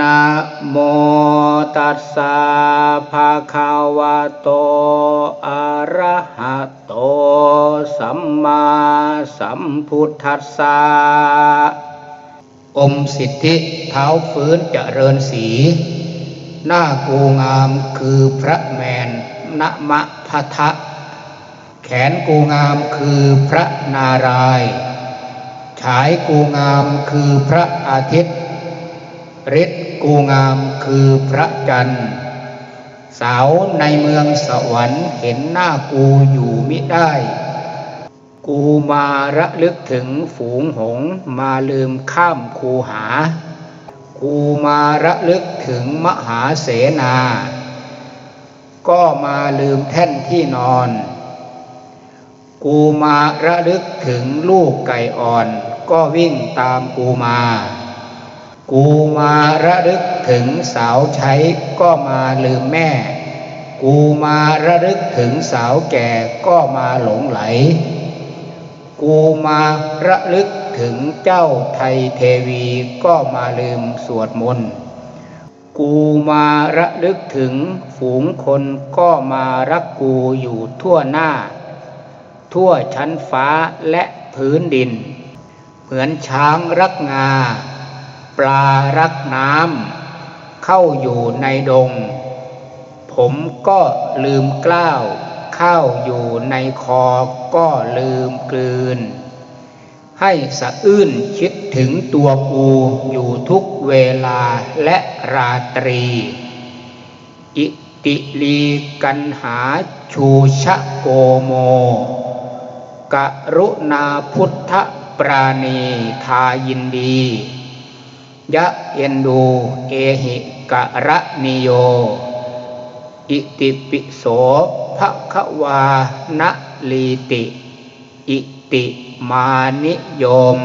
นะโมตัสสะภะคะวะโต อะระหะโต สัมมาสัมพุทธัสสะอมสิทธิเท้าฟื้นเจริญสี หน้ากูงามคือพระแมนนมะพะทะ แขนกูงามคือพระนาราย ฉายกูงามคือพระอาทิตย์ ฤทธิ์กูงามคือพระจันทร์ สาวในเมืองสวรรค์เห็นหน้ากูอยู่มิได้ กูมาระลึกถึงฝูงหงมาลืมข้ามคูหา กูมาระลึกถึงมหาเสนา ก็มาลืมแท่นที่นอน กูมาระลึกถึงลูกไก่อ่อน ก็วิ่งตามกูมา กูมาระลึกถึงสาวใช้ก็มาลืมแม่ กูมาระลึกถึงสาวแก่ก็มาหลงไหล กูมาระลึกถึงเจ้าไทยเทวีก็มาลืมสวดมนต์ กูมาระลึกถึงฝูงคนก็มารักกูอยู่ทั่วหน้า ทั่วชั้นฟ้าและพื้นดิน เหมือนช้างรักงา ปลารักน้ำเข้าอยู่ในดง ผมก็ลืมกล้าวข้าวอยู่ในคอก็ลืมกลืน ให้สะอื้นคิดถึงตัวกูอยู่ทุกเวลาและราตรี อิติลีกันหาชูชะโกโม กรุณาพุทธปราณีทายินดี ยะเอ็นดู เอหิกะระนิโย อิติปิโสภะคะวานะลีติ อิติมานิยม